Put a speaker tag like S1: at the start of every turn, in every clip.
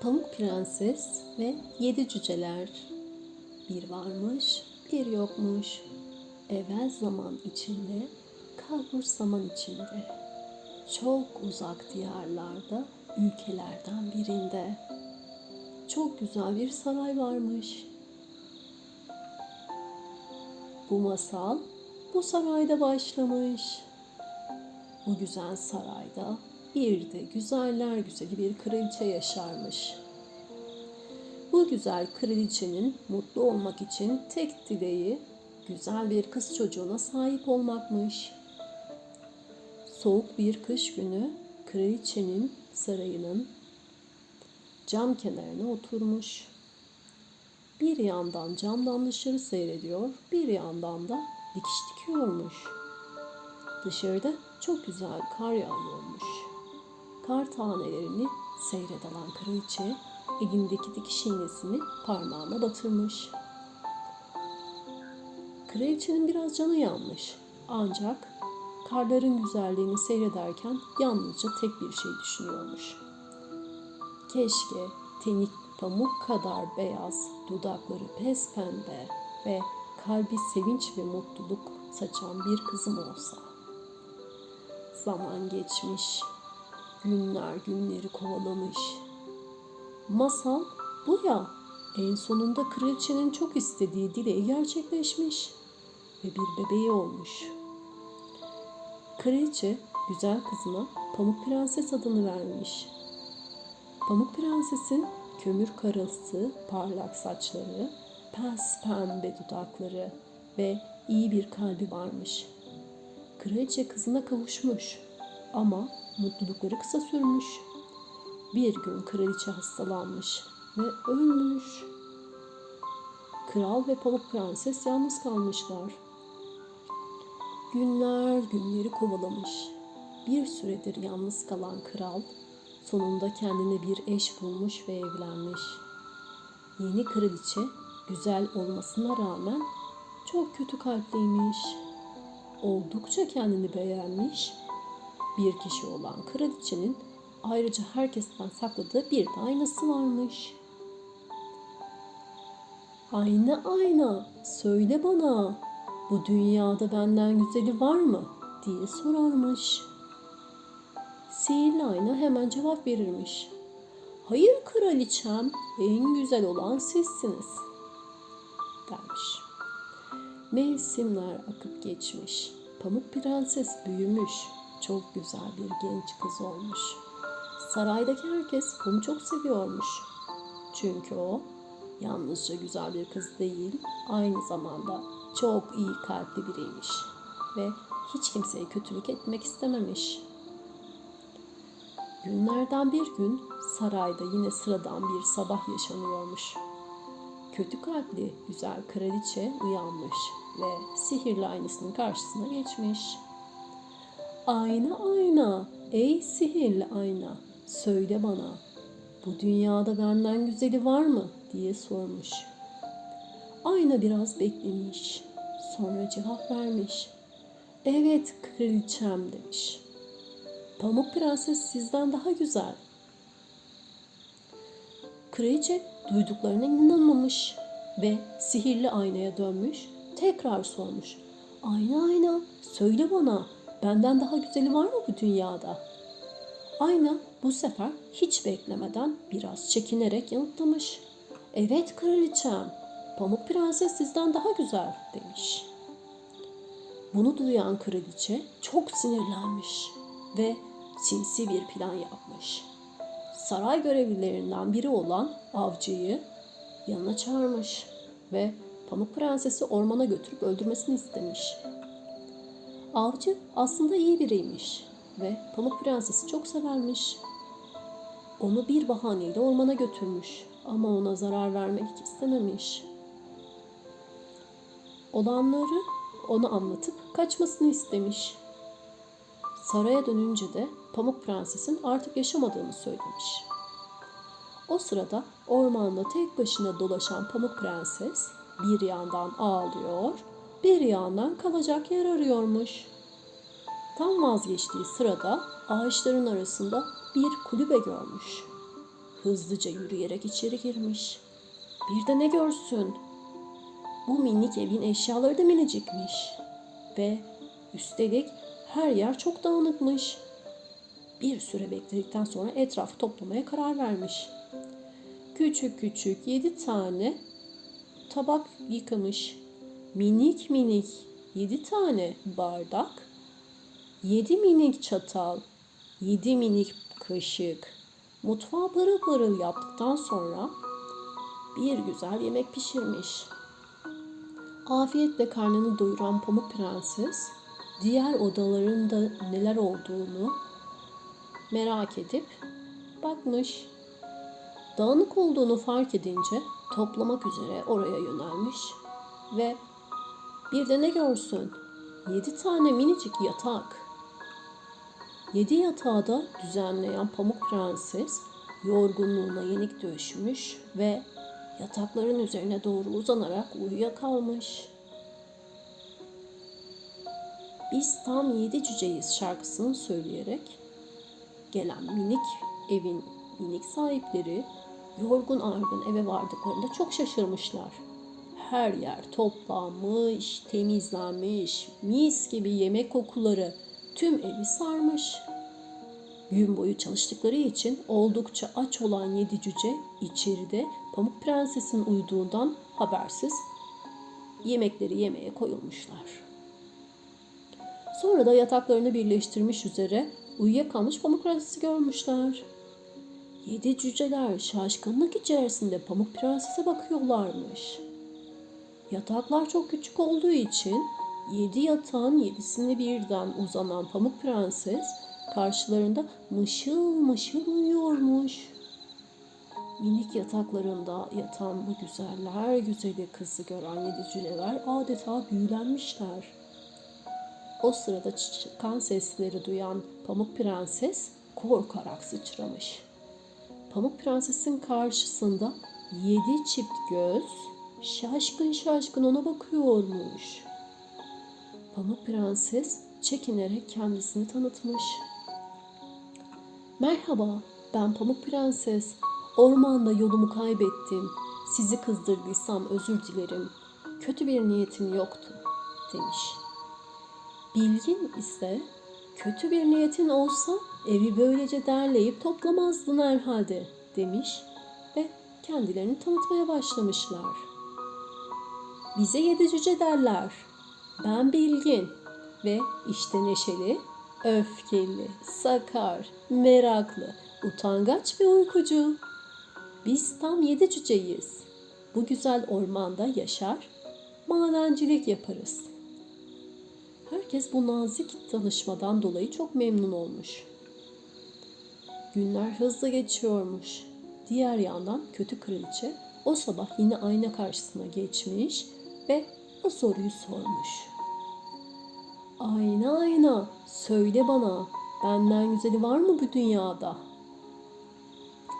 S1: Pamuk Prenses ve Yedi Cüceler. Bir varmış, bir yokmuş. Evvel zaman içinde, kalbur zaman içinde. Çok uzak diyarlarda, ülkelerden birinde. Çok güzel bir saray varmış. Bu masal bu sarayda başlamış. Bu güzel sarayda bir de güzeller güzeli bir kraliçe yaşarmış. Bu güzel kraliçenin mutlu olmak için tek dileği güzel bir kız çocuğuna sahip olmakmış. Soğuk bir kış günü kraliçenin sarayının cam kenarına oturmuş. Bir yandan camdan dışarı seyrediyor, bir yandan da dikiş dikiyormuş. Dışarıda çok güzel kar yağıyormuş. Kar tanelerini seyreden kraliçe elindeki dikiş iğnesini parmağına batırmış. Kraliçenin biraz canı yanmış. Ancak karların güzelliğini seyrederken yalnızca tek bir şey düşünüyormuş. Keşke tenik pamuk kadar beyaz, dudakları pes pembe ve kalbi sevinç ve mutluluk saçan bir kızım olsa. Zaman geçmiş, günler günleri kovalamış. Masal bu ya. En sonunda kraliçenin çok istediği dileği gerçekleşmiş ve bir bebeği olmuş. Kraliçe güzel kızına Pamuk Prenses adını vermiş. Pamuk Prenses'in kömür karası, parlak saçları, pes pembe dudakları ve iyi bir kalbi varmış. Kraliçe kızına kavuşmuş ama mutlulukları kısa sürmüş. Bir gün kraliçe hastalanmış ve ölmüş. Kral ve Pamuk Prenses yalnız kalmışlar. Günler günleri kovalamış. Bir süredir yalnız kalan kral sonunda kendine bir eş bulmuş ve evlenmiş. Yeni kraliçe güzel olmasına rağmen çok kötü kalpliymiş. Oldukça kendini beğenmiş bir kişi olan kraliçenin ayrıca herkesten sakladığı bir de aynası varmış. Ayna ayna söyle bana bu dünyada benden güzeli var mı diye sorarmış. Sihirli ayna hemen cevap verirmiş. Hayır kraliçem en güzel olan sizsiniz dermiş. Mevsimler akıp geçmiş. Pamuk Prenses büyümüş. Çok güzel bir genç kız olmuş. Saraydaki herkes onu çok seviyormuş. Çünkü o yalnızca güzel bir kız değil, aynı zamanda çok iyi kalpli biriymiş ve hiç kimseye kötülük etmek istememiş. Günlerden bir gün sarayda yine sıradan bir sabah yaşanıyormuş. Kötü kalpli güzel kraliçe uyanmış ve sihirli aynasının karşısına geçmiş. Ayna ayna, ey sihirli ayna, söyle bana, bu dünyada benden güzeli var mı diye sormuş. Ayna biraz beklemiş, sonra cevap vermiş. Evet kraliçem demiş. Pamuk Prenses sizden daha güzel. Kraliçe duyduklarına inanmamış ve sihirli aynaya dönmüş, tekrar sormuş. Ayna ayna, söyle bana, benden daha güzeli var mı bu dünyada? Ayna bu sefer hiç beklemeden biraz çekinerek yanıtlamış. Evet kraliçem, Pamuk Prenses sizden daha güzel demiş. Bunu duyan kraliçe çok sinirlenmiş ve sinsi bir plan yapmış. Saray görevlilerinden biri olan avcıyı yanına çağırmış ve Pamuk Prenses'i ormana götürüp öldürmesini istemiş. Avcı aslında iyi biriymiş ve Pamuk Prenses'i çok severmiş. Onu bir bahaneyle ormana götürmüş ama ona zarar vermek istememiş. Olanları ona anlatıp kaçmasını istemiş. Saraya dönünce de Pamuk Prenses'in artık yaşamadığını söylemiş. O sırada ormanda tek başına dolaşan Pamuk Prenses bir yandan ağlıyor, bir yandan kalacak yer arıyormuş. Tam vazgeçtiği sırada ağaçların arasında bir kulübe görmüş. hızlıca yürüyerek içeri girmiş. Bir de ne görsün? Bu minik evin eşyaları da minicikmiş. Ve üstelik her yer çok dağınıkmış. Bir süre bekledikten sonra etrafı toplamaya karar vermiş. Küçük küçük yedi tane tabak yıkamış. Minik minik yedi tane bardak, yedi minik çatal, yedi minik kaşık. Mutfağı pırıl pırıl yaptıktan sonra bir güzel yemek pişirmiş. Afiyetle karnını doyuran Pamuk Prenses diğer odalarında neler olduğunu merak edip bakmış. Dağınık olduğunu fark edince toplamak üzere oraya yönelmiş ve bir de ne görsün? Yedi tane minicik yatak. Yedi yatağı da düzenleyen Pamuk Prenses yorgunluğuna yenik döşmüş ve yatakların üzerine doğru uzanarak uyuyakalmış. Biz tam yedi cüceyiz şarkısını söyleyerek gelen minik evin minik sahipleri yorgun argın eve vardıklarında çok şaşırmışlar. Her yer toplanmış, temizlenmiş, mis gibi yemek kokuları tüm evi sarmış. Gün boyu çalıştıkları için oldukça aç olan yedi cüce içeride Pamuk Prenses'in uyuduğundan habersiz yemekleri yemeye koyulmuşlar. Sonra da yataklarını birleştirmiş üzere uyuyakalmış Pamuk Prenses'i görmüşler. Yedi cüceler şaşkınlık içerisinde Pamuk Prenses'e bakıyorlarmış. Yataklar çok küçük olduğu için yedi yatağın yedisini birden uzanan Pamuk Prenses karşılarında mışıl mışıl uyuyormuş. Minik yataklarında yatan bu güzeller güzeli kızı gören yedi cüceler adeta büyülenmişler. O sırada çıkan sesleri duyan Pamuk Prenses korkarak sıçramış. Pamuk Prenses'in karşısında yedi çift göz şaşkın şaşkın ona bakıyormuş. Pamuk Prenses çekinerek kendisini tanıtmış. Merhaba, ben Pamuk Prenses. Ormanda yolumu kaybettim. Sizi kızdırdıysam özür dilerim. Kötü bir niyetim yoktu, demiş. Bilgin ise kötü bir niyetin olsa evi böylece derleyip toplamazdın herhalde demiş ve kendilerini tanıtmaya başlamışlar. Bize yedi cüce derler. Ben bilgin ve işte neşeli, öfkeli, sakar, meraklı, utangaç ve uykucu. Biz tam yedi cüceyiz. Bu güzel ormanda yaşar, madencilik yaparız. Herkes bu nazik tanışmadan dolayı çok memnun olmuş. Günler hızlı geçiyormuş. Diğer yandan kötü kraliçe o sabah yine ayna karşısına geçmiş ve o soruyu sormuş. Ayna ayna söyle bana benden güzeli var mı bu dünyada?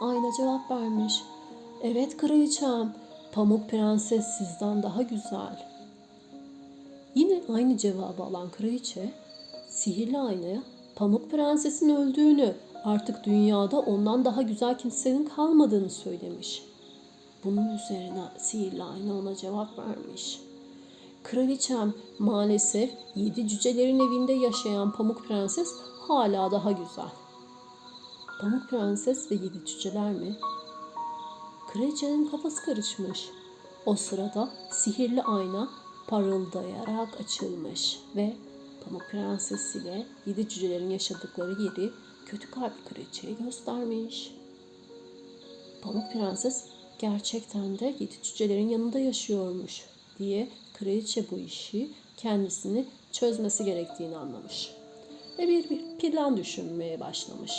S1: Ayna cevap vermiş. Evet kraliçem Pamuk Prenses sizden daha güzel. Yine aynı cevabı alan kraliçe sihirli aynaya Pamuk Prenses'in öldüğünü, artık dünyada ondan daha güzel kimsenin kalmadığını söylemiş. Bunun üzerine sihirli ayna ona cevap vermiş. Kraliçem maalesef yedi cücelerin evinde yaşayan Pamuk Prenses hala daha güzel. Pamuk Prenses ve yedi cüceler mi? Kraliçenin kafası karışmış. O sırada sihirli ayna parıldayarak açılmış ve Pamuk Prenses ile yedi cücelerin yaşadıkları yeri kötü kalp kraliçeye göstermiş. Pamuk Prenses gerçekten de yedi cücelerin yanında yaşıyormuş diye kraliçe bu işi kendisini çözmesi gerektiğini anlamış. Ve bir, bir plan düşünmeye başlamış.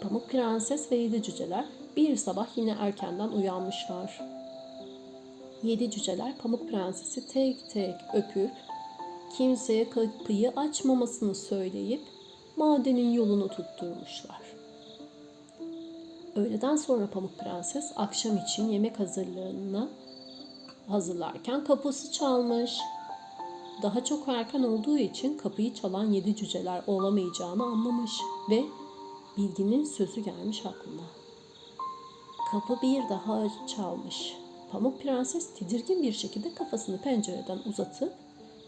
S1: Pamuk Prenses ve yedi cüceler bir sabah yine erkenden uyanmışlar. Yedi cüceler Pamuk Prenses'i tek tek öpüp kimseye kapıyı açmamasını söyleyip madenin yolunu tutturmuşlar. Öğleden sonra Pamuk Prenses akşam için yemek hazırlığına hazırlarken kapısı çalmış. Daha çok erken olduğu için kapıyı çalan yedi cüceler olamayacağını anlamış ve bilginin sözü gelmiş aklına. Kapı bir daha çalmış. Pamuk Prenses tedirgin bir şekilde kafasını pencereden uzatıp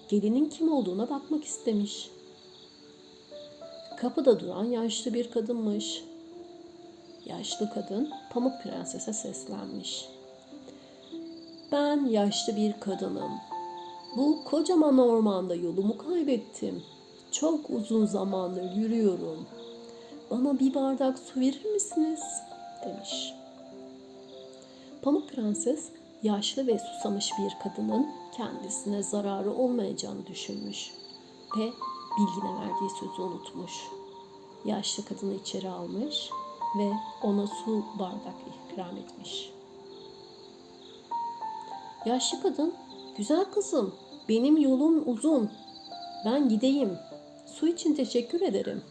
S1: gelinin kim olduğuna bakmak istemiş. Kapıda duran yaşlı bir kadınmış. Yaşlı kadın Pamuk Prenses'e seslenmiş. Ben yaşlı bir kadınım. Bu kocaman ormanda yolumu kaybettim. Çok uzun zamandır yürüyorum. Bana bir bardak su verir misiniz? demiş. Pamuk Prenses yaşlı ve susamış bir kadının kendisine zararı olmayacağını düşünmüş ve bilgine verdiği sözü unutmuş. Yaşlı kadını içeri almış ve ona su bardak ikram etmiş. Yaşlı kadın, güzel kızım, benim yolum uzun. Ben gideyim. Su için teşekkür ederim.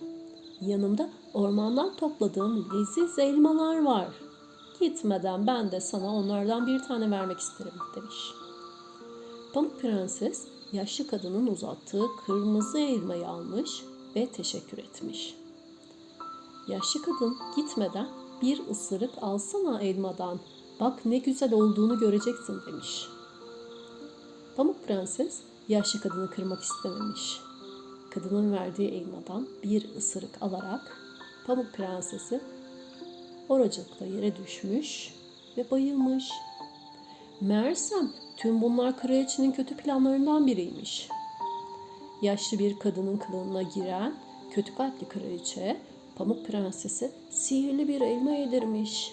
S1: Yanımda ormandan topladığım leziz elmalar var. Gitmeden ben de sana onlardan bir tane vermek isterim demiş. Pamuk Prenses yaşlı kadının uzattığı kırmızı elmayı almış ve teşekkür etmiş. Yaşlı kadın gitmeden bir ısırık alsana elmadan. Bak ne güzel olduğunu göreceksin demiş. Pamuk Prenses yaşlı kadını kırmak istememiş. Kadının verdiği elmadan bir ısırık alarak Pamuk Prensesi oracıkta yere düşmüş ve bayılmış. Meğersem tüm bunlar kraliçenin kötü planlarından biriymiş. Yaşlı bir kadının kılığına giren kötü kalpli kraliçe Pamuk Prensesi sihirli bir elma yedirmiş.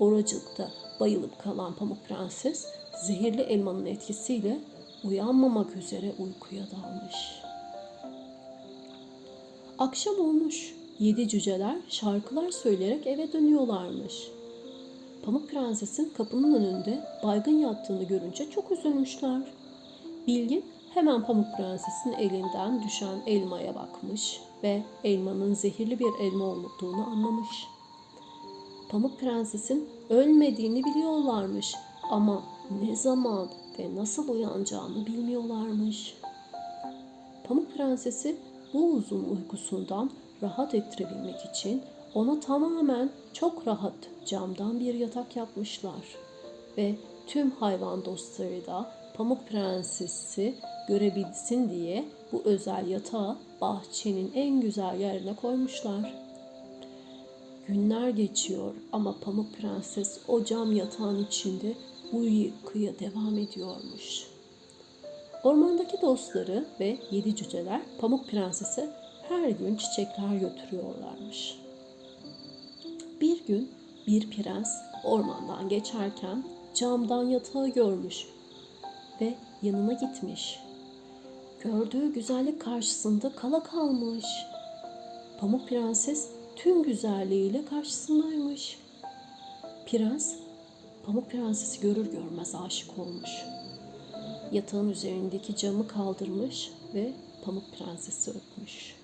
S1: Oracıkta bayılıp kalan Pamuk Prenses zehirli elmanın etkisiyle uyanmamak üzere uykuya dalmış. Akşam olmuş. Yedi cüceler şarkılar söyleyerek eve dönüyorlarmış. Pamuk Prenses'in kapının önünde baygın yattığını görünce çok üzülmüşler. Bilgin hemen Pamuk Prenses'in elinden düşen elmaya bakmış ve elmanın zehirli bir elma olduğunu anlamış. Pamuk Prenses'in ölmediğini biliyorlarmış ama ne zaman ve nasıl uyanacağını bilmiyorlarmış. Pamuk Prensesi bu uzun uykusundan rahat ettirebilmek için ona tamamen çok rahat camdan bir yatak yapmışlar. Ve tüm hayvan dostları da Pamuk Prensesi görebilsin diye bu özel yatağı bahçenin en güzel yerine koymuşlar. Günler geçiyor ama Pamuk Prenses o cam yatağın içinde uykuya devam ediyormuş. Ormandaki dostları ve yedi cüceler Pamuk Prenses'e her gün çiçekler götürüyorlarmış. Bir gün bir prens ormandan geçerken camdan yatağı görmüş ve yanına gitmiş. Gördüğü güzellik karşısında kala kalmış. Pamuk Prenses tüm güzelliğiyle karşısındaymış. Prens Pamuk Prenses'i görür görmez aşık olmuş. Yatağın üzerindeki camı kaldırmış ve Pamuk Prenses'i öpmüş.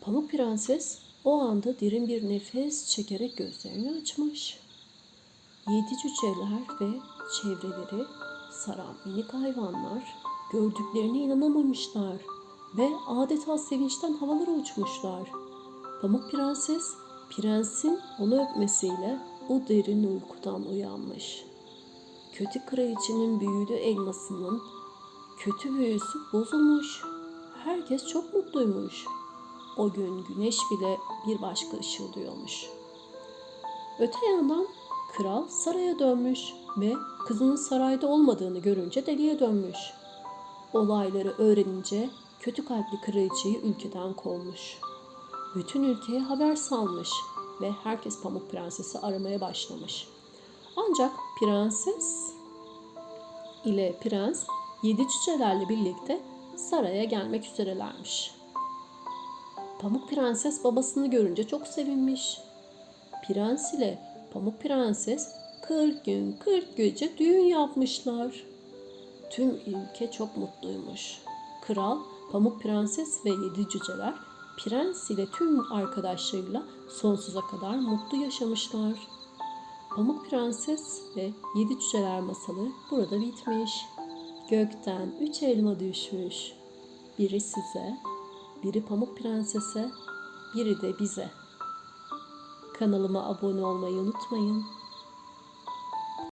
S1: Pamuk Prenses o anda derin bir nefes çekerek gözlerini açmış. Yedi cüceler ve çevreleri saran minik hayvanlar gördüklerine inanamamışlar ve adeta sevinçten havalara uçmuşlar. Pamuk Prenses, prensin onu öpmesiyle o derin uykudan uyanmış. Kötü kraliçenin büyülü elmasının kötü büyüsü bozulmuş. Herkes çok mutluymuş. O gün güneş bile bir başka ışıldıyormuş. Öte yandan kral saraya dönmüş ve kızının sarayda olmadığını görünce deliye dönmüş. Olayları öğrenince kötü kalpli kraliçeyi ülkeden kovmuş. Bütün ülkeye haber salmış ve herkes Pamuk Prenses'i aramaya başlamış. Ancak prenses ile prens yedi çiçelerle birlikte saraya gelmek üzerelermiş. Pamuk Prenses babasını görünce çok sevinmiş. Prens ile Pamuk Prenses 40 gün 40 gece düğün yapmışlar. Tüm ülke çok mutluymuş. Kral, Pamuk Prenses ve yedi cüceler prens ile tüm arkadaşlarıyla sonsuza kadar mutlu yaşamışlar. Pamuk Prenses ve Yedi Cüceler masalı burada bitmiş. Gökten üç elma düşmüş. Biri size, biri Pamuk Prenses'e, biri de bize. Kanalıma abone olmayı unutmayın.